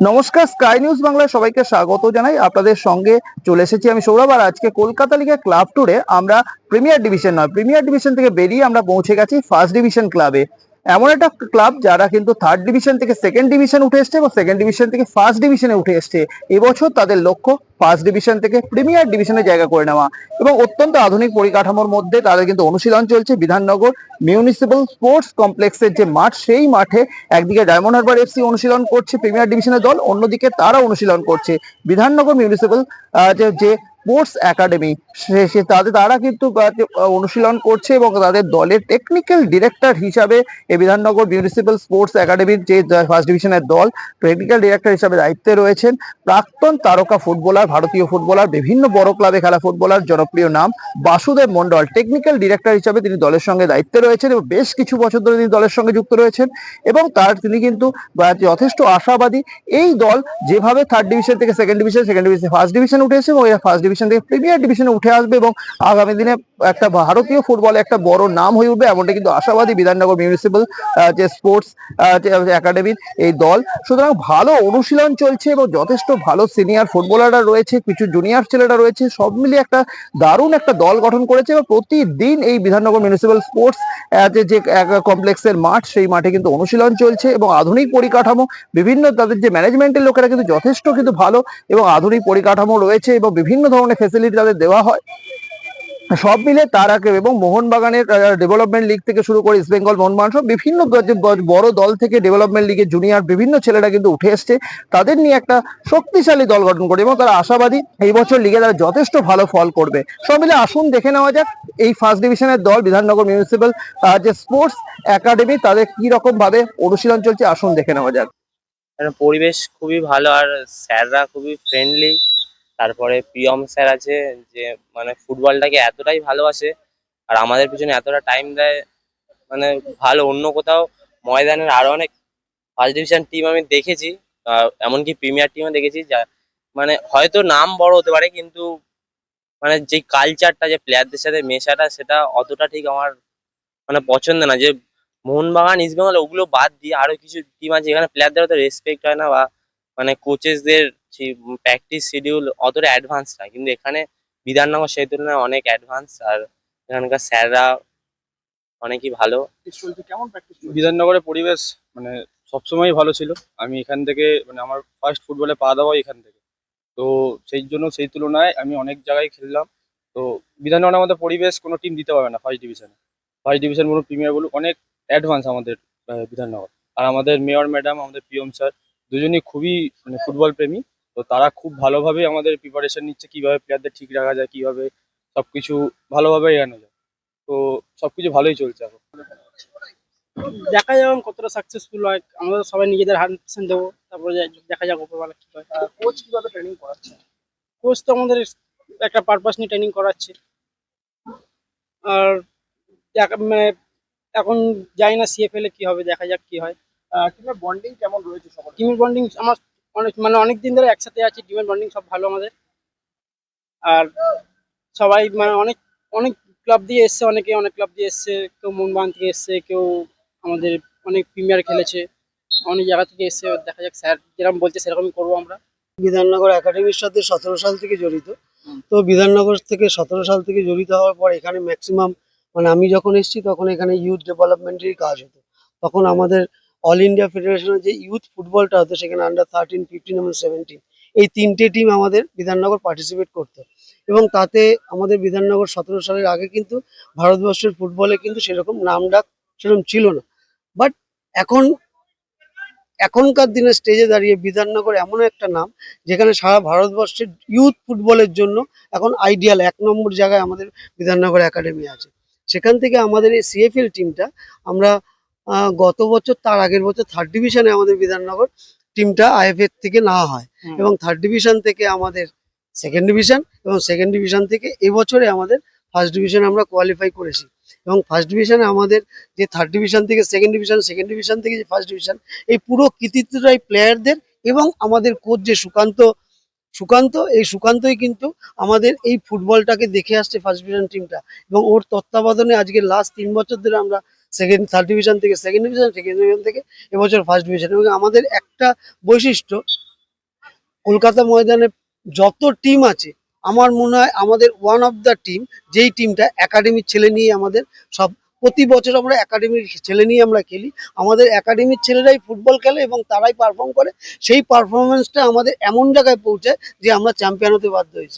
নমস্কার sky news বাংলায় সবাইকে স্বাগত জানাই। আপনাদের সঙ্গে চলে এসেছি আমি সৌরভ। আর আজকে কলকাতা লিগের ক্লাব টুরে আমরা প্রিমিয়ার ডিভিশন নয় প্রিমিয়ার ডিভিশন থেকে বেরিয়ে আমরা পৌঁছে গেছি ফার্স্ট ডিভিশন ক্লাবে এমন একটা ক্লাব যারা কিন্তু থার্ড ডিভিশন থেকে সেকেন্ড ডিভিশন উঠে এসছে এবং সেকেন্ড ডিভিশন থেকে ফার্স্ট ডিভিশনে উঠে এসছে, এবছর তাদের লক্ষ্য ফার্স্ট ডিভিশন থেকে প্রিমিয়ার ডিভিশনে জায়গা করে নেওয়া এবং অত্যন্ত আধুনিক পরিকাঠামোর মধ্যে তাদের কিন্তু অনুশীলন চলছে বিধাননগর মিউনিসিপ্যাল স্পোর্টস কমপ্লেক্সের যে মাঠ, সেই মাঠে একদিকে ডায়মন্ড হারবার এফসি অনুশীলন করছে প্রিমিয়ার ডিভিশনের দল, অন্যদিকে তারা অনুশীলন করছে। বিধাননগর মিউনিসিপ্যাল যে যে স্পোর্টস একাডেমি সে তাদের, তারা কিন্তু অনুশীলন করছে এবং তাদের দলের টেকনিক্যাল ডিরেক্টর হিসাবে এই বিধাননগর মিউনিসিপ্যাল স্পোর্টস একাডেমির যে ফার্স্ট ডিভিশনের দল টেকনিক্যাল ডিরেক্টর হিসাবে দায়িত্বে রয়েছেন। প্রাক্তন তারকা ফুটবলার, ভারতীয় ফুটবলার, বিভিন্ন বড় ক্লাবে খেলা ফুটবলার, জনপ্রিয় নাম বাসুদেব মন্ডল টেকনিক্যাল ডিরেক্টর হিসাবে তিনি দলের সঙ্গে দায়িত্বে রয়েছেন এবং বেশ কিছু বছর ধরে তিনি দলের সঙ্গে যুক্ত রয়েছেন এবং তার, তিনি কিন্তু যথেষ্ট আশাবাদী। এই দল যেভাবে থার্ড ডিভিশন থেকে second division second division first division উঠেছে এবং এরা ফার্স্ট ডিভিশন থেকে প্রিমিয়ার ডিভিশনে উঠে আসবে এবং আগামী দিনে একটা ভারতীয় ফুটবলে একটা বড় নাম হয়ে উঠবে, এমনটা কিন্তু আশাবাদী বিধাননগর মিউনিসিপ্যাল যে স্পোর্টস একাডেমির এই দল। সুতরাং ভালো অনুশীলন চলছে এবং যথেষ্ট ভালো সিনিয়র ফুটবলাররা রয়েছে, কিছু জুনিয়র ছেলেরা রয়েছে, সব মিলিয়ে একটা দারুণ একটা দল গঠন করেছে এবং প্রতিদিন এই বিধাননগর মিউনিসিপ্যাল স্পোর্টস যে কমপ্লেক্সের মাঠ, সেই মাঠে কিন্তু অনুশীলন চলছে এবং আধুনিক পরিকাঠামো, বিভিন্ন তাদের যে ম্যানেজমেন্টের লোকেরা কিন্তু যথেষ্ট কিন্তু ভালো এবং আধুনিক পরিকাঠামো রয়েছে এবং বিভিন্ন ধরনের ফেসিলিটি তাদের দেওয়া হয়। সব মিলে তার এবং মোহনবাগানের ডেভেলপমেন্ট লিগ থেকে শুরু করে ইস্ট বেঙ্গল মোহনবাগান সব বিভিন্ন বড় দল থেকে ডেভেলপমেন্ট লিগের জুনিয়র বিভিন্ন ছেলেরা কিন্তু উঠে এসছে। তাদের নিয়ে একটা শক্তিশালী দল গঠন করে এবং তারা আশাবাদী এই বছর লিগে তারা যথেষ্ট ভালো ফল করবে। সব মিলে আসুন দেখে নেওয়া যাক এই ফার্স্ট ডিভিশনের দল, বিধাননগর মিউনিসিপ্যাল যে স্পোর্টস একাডেমি তাদের কি রকম ভাবে অনুশীলন চলছে, আসুন দেখে নেওয়া যাক। পরিবেশ খুবই ভালো আর স্যাররা খুবই ফ্রেন্ডলি তারপরে প্রিয়ম স্যার আছে যে মানে ফুটবলটাকে এতটাই ভালোবাসে আর আমাদের পিছনে এতটা টাইম দেয় মানে ভালো। অন্য কোথাও ময়দানের আরও অনেক ফার্স্ট ডিভিশন টিম আমি দেখেছি এমনকি প্রিমিয়ার টিমও দেখেছি যা মানে হয়তো নাম বড় হতে পারে কিন্তু মানে যে কালচারটা যে প্লেয়ারদের সাথে মেশাটা, সেটা অতটা ঠিক আমার মানে পছন্দ না। যে মোহনবাগান ইস্ট বেঙ্গল ওগুলো বাদ দিয়ে আরও কিছু টিম আছে এখানে প্লেয়ারদের অত রেসপেক্ট হয় না বা মানে কোচেসদের প্র্যাকটিস শিডিউল অতটা অ্যাডভান্স না কিন্তু এখানে বিধাননগর সেই তুলনায় অনেক অ্যাডভান্স আর এখানকার স্যাররা অনেকই ভালো। বিধাননগরের পরিবেশ মানে সবসময় ভালো ছিল। আমি এখান থেকে মানে আমার ফার্স্ট ফুটবলে পা দেওয়া এখান থেকে। তো সেই জন্য সেই তুলনায় আমি অনেক জায়গায় খেললাম। তো বিধাননগরের আমাদের পরিবেশ কোনো টিম দিতে পারবে না ফার্স্ট ডিভিশনে ফার্স্ট ডিভিশন বলুন প্রিমিয়ার বলুন অনেক অ্যাডভান্স আমাদের বিধাননগর। আর আমাদের মেয়র ম্যাডাম আমাদের পিএম স্যার দুজনই খুবই মানে ফুটবল প্রেমী। তো তারা খুব ভালোভাবে আমাদের প্রিপারেশন নিচ্ছে কীভাবে প্লেয়ারদের ঠিক রাখা যায় কীভাবে সবকিছু ভালোভাবে এগানো যায়। তো সবকিছু ভালোই চলছে এখন। দেখা যাক এখন কতটা সাকসেসফুল হয়। আমরা সবাই নিজেদের হান্ড্রেড পার্সেন্ট দেবো। তারপরে দেখা যাক উপরবেলা কি হয়। কোচ কীভাবে ট্রেনিং করাচ্ছে? কোচ তো আমাদের একটা পারপাস নিয়ে ট্রেনিং করাচ্ছে। আর মানে এখন জানি না সিএফএল এ কি হবে দেখা যাক কি হয়। টিমের বন্ডিং কেমন রয়েছে টিমের বন্ডিং আমার অনেক মানে অনেক দিন ধরে একসাথে আছি টিমের বন্ডিং সব ভালো আমাদের। আর সবাই মানে অনেক অনেক ক্লাব দিয়ে এসছে অনেকে অনেক ক্লাব দিয়ে এসছে কেউ মোহনবাগান থেকে এসছে কেউ আমাদের অনেক প্রিমিয়ার খেলেছে অনেক জায়গা থেকে এসছে দেখা যাক স্যার যেরকম বলছে সেরকমই করব আমরা। বিধাননগর একাডেমির সাথে সতেরো সাল থেকে জড়িত। তো বিধাননগর থেকে সতেরো সাল থেকে জড়িত হওয়ার পর এখানে ম্যাক্সিমাম মানে আমি যখন এসেছি তখন এখানে ইউথ ডেভেলপমেন্টেরই কাজ হতো। তখন আমাদের অল ইন্ডিয়া ফেডারেশনের যে ইউথ ফুটবলটা হতো, সেখানে আন্ডার থার্টিন ফিফটিন এবং সেভেন্টিন এই তিনটে টিম আমাদের বিধাননগর পার্টিসিপেট করতো। এবং তাতে আমাদের বিধাননগর সতেরো সালের আগে কিন্তু ভারতবর্ষের ফুটবলে কিন্তু সেরকম নাম ডাক সেরকম ছিল না। বাট এখন, এখনকার দিনে স্টেজে দাঁড়িয়ে বিধাননগর এমন একটা নাম, যেখানে সারা ভারতবর্ষের ইউথ ফুটবলের জন্য এখন আইডিয়াল এক নম্বর জায়গায় আমাদের বিধাননগর একাডেমি আছে। সেখান থেকে আমাদের এই সিএফএল টিমটা আমরা গত বছর তার আগের বছর থার্ড ডিভিশনে আমাদের বিধাননগর টিমটা আইএফএ থেকে নেওয়া হয়। এবং থার্ড ডিভিশন থেকে আমাদের সেকেন্ড ডিভিশন এবং সেকেন্ড ডিভিশন থেকে এবছরে আমাদের ফার্স্ট ডিভিশনে আমরা কোয়ালিফাই করেছি। এবং ফার্স্ট ডিভিশনে আমাদের যে থার্ড ডিভিশন থেকে সেকেন্ড ডিভিশন সেকেন্ড ডিভিশন থেকে যে ফার্স্ট ডিভিশন এই পুরো কৃতিত্বটাই প্লেয়ারদের এবং আমাদের কোচ যে সুকান্ত সুকান্ত এই সুকান্তই কিন্তু আমাদের এই ফুটবলটাকে দেখে আসছে ফার্স্ট ডিভিশন টিমটা এবং ওর তত্ত্বাবধানে আজকে লাস্ট তিন বছর ধরে আমরা সেকেন্ড থার্ড ডিভিশন থেকে সেকেন্ড ডিভিশন সেকেন্ড ডিভিশন থেকে এবছর ফার্স্ট ডিভিশন এবং আমাদের একটা বৈশিষ্ট্য, কলকাতা ময়দানে যত টিম আছে, আমার মনে হয় আমাদের ওয়ান অফ দ্য টিম যেই টিমটা একাডেমির ছেলে নিয়ে আমাদের সব, প্রতি বছর আমরা একাডেমির ছেলে নিয়ে আমরা খেলি। আমাদের একাডেমির ছেলেরাই ফুটবল খেলে এবং তারাই পারফর্ম করে। সেই পারফরমেন্সটা আমাদের এমন জায়গায় পৌঁছায় যে আমরা চ্যাম্পিয়ন হতে বাধ্য হয়েছি।